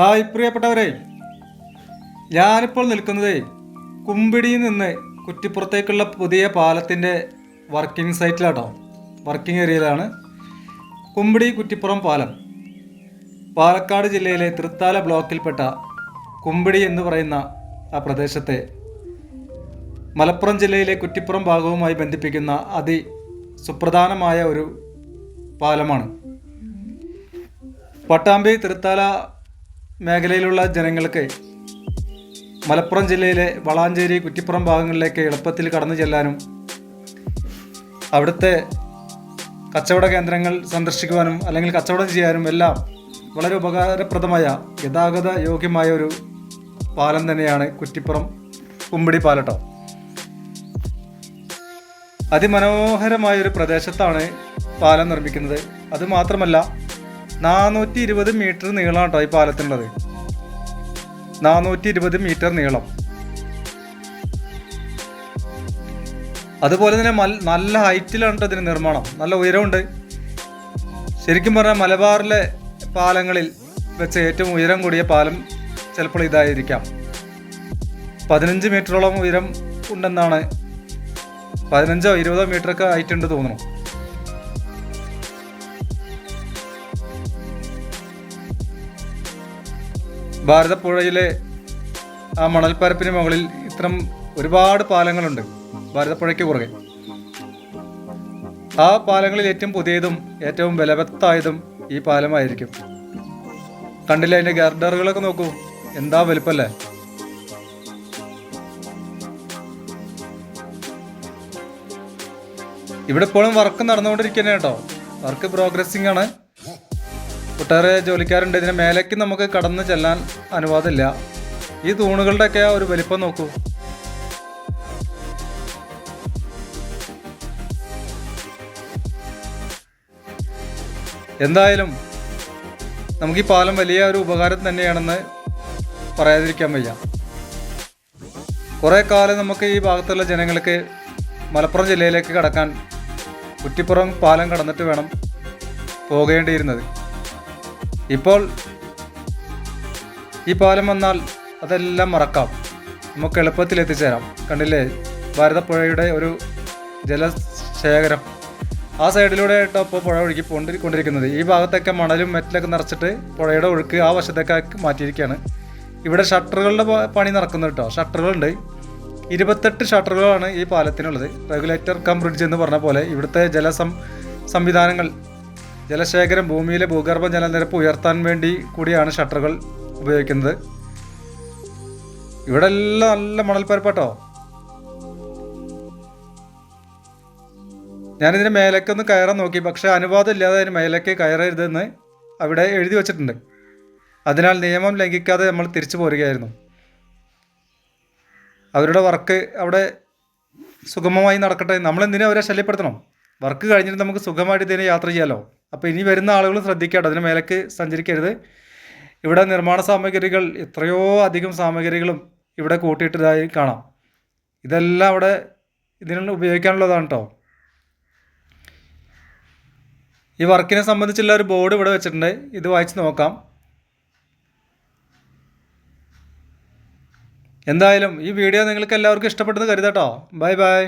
Hi പ്രിയപ്പെട്ടവരെ ഞാനിപ്പോൾ നിൽക്കുന്നത് കുമ്പിടിയിൽ നിന്ന് കുറ്റിപ്പുറത്തേക്കുള്ള പുതിയ പാലത്തിന്റെ വർക്കിംഗ് സൈറ്റിലാട്ടോ. വർക്കിംഗ് ഏരിയയിലാണ് കുമ്പിടി കുറ്റിപ്പുറം പാലം. പാലക്കാട് ജില്ലയിലെ തൃത്താല ബ്ലോക്കിൽപ്പെട്ട കുമ്പിടി എന്ന് പറയുന്ന ആ പ്രദേശത്തെ മലപ്പുറം ജില്ലയിലെ കുറ്റിപ്പുറം ഭാഗവുമായി ബന്ധിപ്പിക്കുന്ന അതി സുപ്രധാനമായ ഒരു പാലമാണ്. പട്ടാമ്പി തൃത്താല മേഖലയിലുള്ള ജനങ്ങൾക്ക് മലപ്പുറം ജില്ലയിലെ വളാഞ്ചേരി കുറ്റിപ്പുറം ഭാഗങ്ങളിലേക്ക് എളുപ്പത്തിൽ കടന്നു ചെല്ലാനും അവിടുത്തെ കച്ചവട കേന്ദ്രങ്ങൾ സന്ദർശിക്കുവാനും അല്ലെങ്കിൽ കച്ചവടം ചെയ്യാനും എല്ലാം വളരെ ഉപകാരപ്രദമായ ഗതാഗത യോഗ്യമായ ഒരു പാലം തന്നെയാണ് കുറ്റിപ്പുറം കുമ്പിടി പാലട്ടോ. അതിമനോഹരമായ ഒരു പ്രദേശത്താണ് പാലം നിർമ്മിക്കുന്നത്. അത് മാത്രമല്ല നാനൂറ്റി ഇരുപത് മീറ്റർ നീളം കേട്ടോ ഈ പാലത്തിനുള്ളത്. നാനൂറ്റി ഇരുപത് മീറ്റർ നീളം. അതുപോലെ തന്നെ നല്ല ഹൈറ്റിലാണ് ഇതിന് നിർമ്മാണം. നല്ല ഉയരമുണ്ട് ശരിക്കും പറഞ്ഞാൽ മലബാറിലെ പാലങ്ങളിൽ വെച്ച് ഏറ്റവും ഉയരം കൂടിയ പാലം ചിലപ്പോൾ ഇതായിരിക്കാം. പതിനഞ്ച് മീറ്ററോളം ഉയരം ഉണ്ടെന്നാണ്. പതിനഞ്ചോ ഇരുപതോ മീറ്ററൊക്കെ ആയിട്ടുണ്ട് തോന്നുന്നു. ഭാരതപ്പുഴയിലെ ആ മണൽപ്പരപ്പിന് മുകളിൽ ഇത്തരം ഒരുപാട് പാലങ്ങളുണ്ട്. ഭാരതപ്പുഴയ്ക്ക് പുറകെ. ആ പാലങ്ങളിൽ ഏറ്റവും പുതിയതും ഏറ്റവും ബലവത്തായതും ഈ പാലമായിരിക്കും. കണ്ടില്ല അതിന്റെ ഗർഡറുകളൊക്കെ നോക്കൂ? എന്താ വലുപ്പല്ലേ? ഇവിടെ ഇപ്പോഴും വർക്ക് നടന്നുകൊണ്ടിരിക്കുന്നത് കേട്ടോ. വർക്ക് പ്രോഗ്രസിംഗ് ആണ്. ഒട്ടേറെ ജോലിക്കാരുണ്ട്. ഇതിന് മേലേക്ക് നമുക്ക് കടന്നു ചെല്ലാൻ അനുവാദമില്ല. ഈ തൂണുകളുടെയൊക്കെ ഒരു വലിപ്പം നോക്കൂ. എന്തായാലും നമുക്ക് ഈ പാലം വലിയ ഒരു ഉപകാരം തന്നെയാണെന്ന് പറയാതിരിക്കാൻ വയ്യ. കുറേ കാലം നമുക്ക് ഈ ഭാഗത്തുള്ള ജനങ്ങൾക്ക് മലപ്പുറം ജില്ലയിലേക്ക് കടക്കാൻ കുറ്റിപ്പുറം പാലം കടന്നിട്ട് വേണം പോകേണ്ടിയിരുന്നത്. ഇപ്പോൾ ഈ പാലം വന്നാൽ അതെല്ലാം മറക്കാം. നമുക്ക് എളുപ്പത്തിൽ എത്തിച്ചേരാം കണ്ടില്ലേ? ഭാരതപ്പുഴയുടെ ഒരു ജലശേഖരം. ആ സൈഡിലൂടെ ആയിട്ടോ ഇപ്പോൾ പുഴ ഒഴുകി കൊണ്ടിരിക്കുന്നത്. ഈ ഭാഗത്തൊക്കെ മണലും മെറ്റലൊക്കെ നിറച്ചിട്ട് പുഴയുടെ ഒഴുക്ക് ആ വശത്തേക്കാക്കി മാറ്റിയിരിക്കുകയാണ്. ഇവിടെ ഷട്ടറുകളുടെ പണി നടക്കുന്നു കേട്ടോ. ഷട്ടറുകളുണ്ട്. ഇരുപത്തെട്ട് ഷട്ടറുകളാണ് ഈ പാലത്തിനുള്ളത്. റെഗുലേറ്റർ കം ബ്രിഡ്ജ് എന്ന് പറഞ്ഞ പോലെ ഇവിടുത്തെ ജലസം സംവിധാനങ്ങൾ ജലശേഖരം ഭൂമിയിലെ ഭൂഗർഭ ജലനിരപ്പ് ഉയർത്താൻ വേണ്ടി കൂടിയാണ് ഷട്ടറുകൾ ഉപയോഗിക്കുന്നത്. ഇവിടെ എല്ലാം നല്ല മണൽപ്പരപ്പാട്ടോ. ഞാനിതിന് മേലേക്കൊന്ന് കയറാൻ നോക്കി പക്ഷേ അനുവാദം ഇല്ലാതെ അതിന് മേലേക്ക് കയറരുതെന്ന് അവിടെ എഴുതി വച്ചിട്ടുണ്ട്. അതിനാൽ നിയമം ലംഘിക്കാതെ നമ്മൾ തിരിച്ചു പോരുകയായിരുന്നു. അവരുടെ വർക്ക് അവിടെ സുഗമമായി നടക്കട്ടെ നമ്മളെന്തിനും അവരെ ശല്യപ്പെടുത്തണം? വർക്ക് കഴിഞ്ഞിട്ട് നമുക്ക് സുഖമായിട്ട് ഇതിനെ യാത്ര ചെയ്യാമല്ലോ അപ്പോൾ ഇനി വരുന്ന ആളുകൾ ശ്രദ്ധിക്കേണ്ട അതിന് മേലേക്ക് സഞ്ചരിക്കരുത്. ഇവിടെ നിർമ്മാണ സാമഗ്രികൾ എത്രയോ അധികം സാമഗ്രികളും ഇവിടെ കൂട്ടിയിട്ടതായി കാണാം. ഇതെല്ലാം അവിടെ ഇതിനുള്ള ഉപയോഗിക്കാനുള്ളതാണ് കേട്ടോ ഈ വർക്കിനെ സംബന്ധിച്ചുള്ള ഒരു ബോർഡ് ഇവിടെ വെച്ചിട്ടുണ്ട്. ഇത് വായിച്ച് നോക്കാം. എന്തായാലും ഈ വീഡിയോ നിങ്ങൾക്ക് എല്ലാവർക്കും ഇഷ്ടപ്പെട്ടെന്ന് കരുതാട്ടോ. Bye bye.